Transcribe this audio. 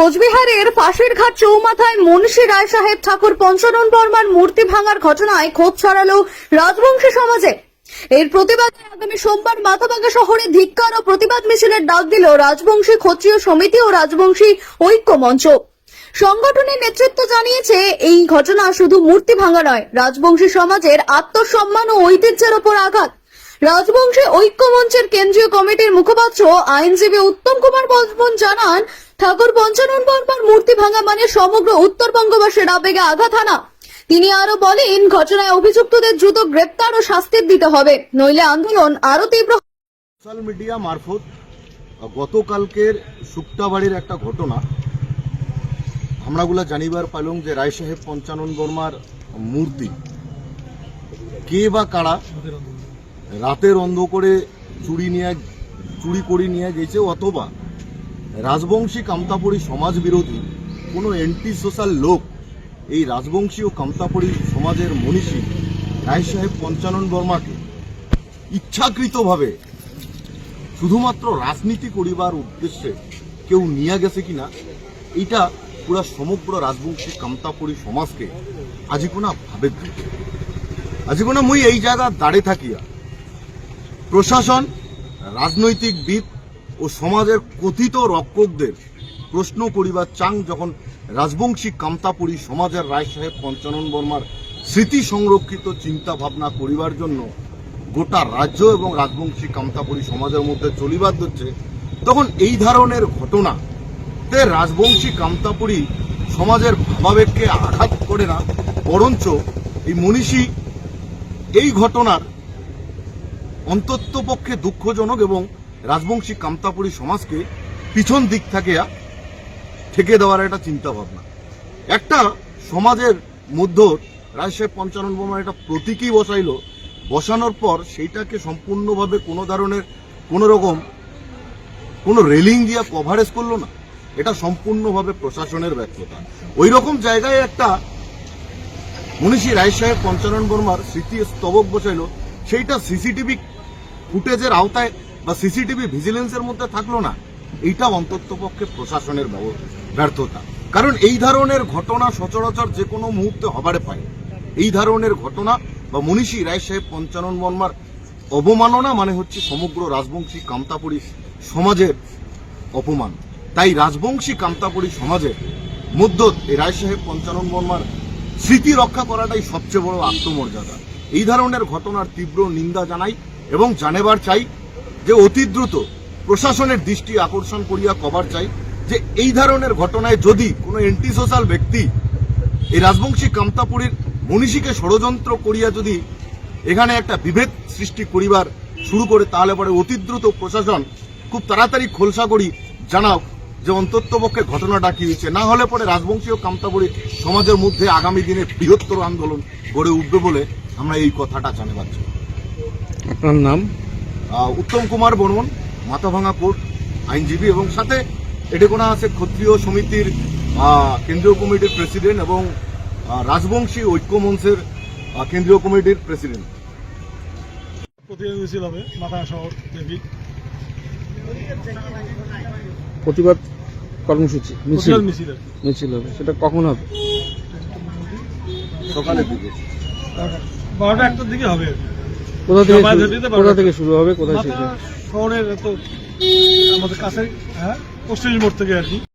কোচবিহারের পাশের ঘাট চৌমাথায় মনীষী রায় সাহেব, ঠাকুর পঞ্চানন বর্মার মূর্তি ভাঙার ঘটনায় ক্ষোভ ছড়ালো রাজবংশী সমাজে। এর প্রতিবাদে আগামী সোমবার মাথাভাঙ্গা শহরে ধিক্কার ও প্রতিবাদ মিছিলের ডাক দিল রাজবংশী ক্ষত্রিয় সমিতি ও রাজবংশী ঐক্য মঞ্চ। সংগঠনের নেতৃত্ব জানিয়েছে, এই ঘটনা শুধু মূর্তি ভাঙা নয়, রাজবংশী সমাজের আত্মসম্মান ও ঐতিহ্যের ওপর আঘাত। রাজবংশী ঐক্য মঞ্চের কেন্দ্রীয় কমিটির মুখপাত্র, আইনজীবী উত্তম কুমার বর্মন জানান ঠাকুর পঞ্চানন বর্মার মূর্তি ভাঙা মানে সমগ্র উত্তরবঙ্গবাসীর আবেগে আঘাত হানা। তিনি আরও বলেন, ঘটনায় অভিযুক্তদের দ্রুত গ্রেপ্তার ও শাস্তির দিতে হবে। নইলে আন্দোলন আরও তীব্র সোশ্যাল মিডিয়া মারফত গতকালকের শুক্তাবাড়ির একটা ঘটনা আমরাগুলা জানিবার পাইলাম যে রায় সাহেব পঞ্চানন বর্মার মূর্তি, কে বা কারা রাতের অন্ধ করে চুরি নিয়ে, চুরি করে নিয়ে গেছে অথবা রাজবংশী কামতাপুরী সমাজ বিরোধী কোনো অ্যান্টি সোশ্যাল লোক এই রাজবংশী ও কামতাপুরী সমাজের মনীষী রায় সাহেব পঞ্চানন বর্মাকে ইচ্ছাকৃতভাবে শুধুমাত্র রাজনীতি করিবার উদ্দেশ্যে কেউ নিয়ে গেছে কিনা এটা পুরা সমগ্র রাজবংশী কামতাপুরী সমাজকে আজি কোনা ভাবে দিচ্ছে আজি কোনা মুই এই জায়গা দাঁড়ে থাকিয়া প্রশাসন রাজনৈতিকবিদ ও সমাজের কথিত রক্ষকদের প্রশ্ন করিবার চাং যখন রাজবংশী কামতাপুরী সমাজের রায় সাহেব পঞ্চানন বর্মার স্মৃতি সংরক্ষিত চিন্তা ভাবনা করিবার জন্য গোটা রাজ্য এবং রাজবংশী কামতাপুরী সমাজের মধ্যে চলিবার হচ্ছে তখন এই ধরনের ঘটনা তে রাজবংশী কামতাপুরী সমাজের ভাবাবেগকে আঘাত করে না, বরঞ্চ এই মনীষী এই ঘটনার অন্তত পক্ষে দুঃখজনক এবং রাজবংশী কামতাপুরী সমাজকে পিছন দিক থেকে ঠেকে দেওয়ার একটা চিন্তা ভাবনা একটা সমাজের মধ্য রায় সাহেব পঞ্চানন বোমার একটা প্রতীকই বসাইল, বসানোর পর সেইটাকে সম্পূর্ণভাবে কোনো ধরনের কোনো রকম কোনো রেলিং দিয়ে কভারেজ করল না। এটা সম্পূর্ণভাবে প্রশাসনের ব্যর্থতা। ওই রকম জায়গায় একটা মনীষী রায় সাহেব পঞ্চানন বর্মার স্মৃতি স্তবক বসাইল, সেইটা সিসিটিভি ফুটেজের আওতায় বা সিসিটিভি ভিজিলেন্সের মধ্যে থাকল না এইটা অন্তত পক্ষে প্রশাসনের ব্যর্থতা। কারণ এই ধরনের ঘটনা সচরাচর যে কোনো মুহূর্তে হবারে পায়। এই ধরনের ঘটনা বা মনীষী রায় সাহেব, পঞ্চানন বর্মার অবমাননা মানে হচ্ছে সমগ্র রাজবংশী কামতাপুরী সমাজের অপমান। তাই রাজবংশী কামতাপুরী সমাজের মধ্য এই রায় সাহেব, পঞ্চানন বর্মার স্মৃতি রক্ষা করাটাই সবচেয়ে বড় আত্মমর্যাদা। এই ধরনের ঘটনার তীব্র নিন্দা জানাই এবং জানেবার চাই যে অতি দ্রুত প্রশাসনের দৃষ্টি আকর্ষণ করিয়া কবার চাই যে এই ধরনের ঘটনায় যদি কোনো এন্টি সোশ্যাল ব্যক্তি এই রাজবংশী কামতাপুরীর মনীষীকে ষড়যন্ত্র করিয়া যদি এখানে একটা বিভেদ সৃষ্টি করিবার শুরু করে, তাহলে পরে অতি দ্রুত প্রশাসন খুব তাড়াতাড়ি খোলসা করি জানাও যে অন্তত পক্ষে ঘটনাটা কি হয়েছে। না হলে পরে রাজবংশী ও কামতাপুরী সমাজের মধ্যে আগামী দিনে বৃহত্তর আন্দোলন গড়ে উঠবে বলে আমরা এই কথাটা জানাবার আপনার নাম? উত্তম কুমার বর্মন মাথাভাঙা কোর্ট আইনজীবী এবং সাথে এটেকোনা আছে ক্ষত্রিয় সমিতির আহ, কেন্দ্রীয় কমিটির প্রেসিডেন্ট এবং রাজবংশী ঐক্য মঞ্চের কেন্দ্রীয় কমিটির প্রেসিডেন্ট। প্রতিনিধি মিছিল হবে মাথা শহর দেবী প্রতিবাদ কর্মসূচি মিছিল। মিছিল হবে সেটা কখন হবে? সকালের দিকে। বারোটা একটার দিকে হবে। কোথা থেকে কোথা। থেকে শুরু হবে? কোথায় শেষ হবে? শহরের এত আমাদের কাছে হ্যাঁ পশ্চিম মোড় থেকে আর কি।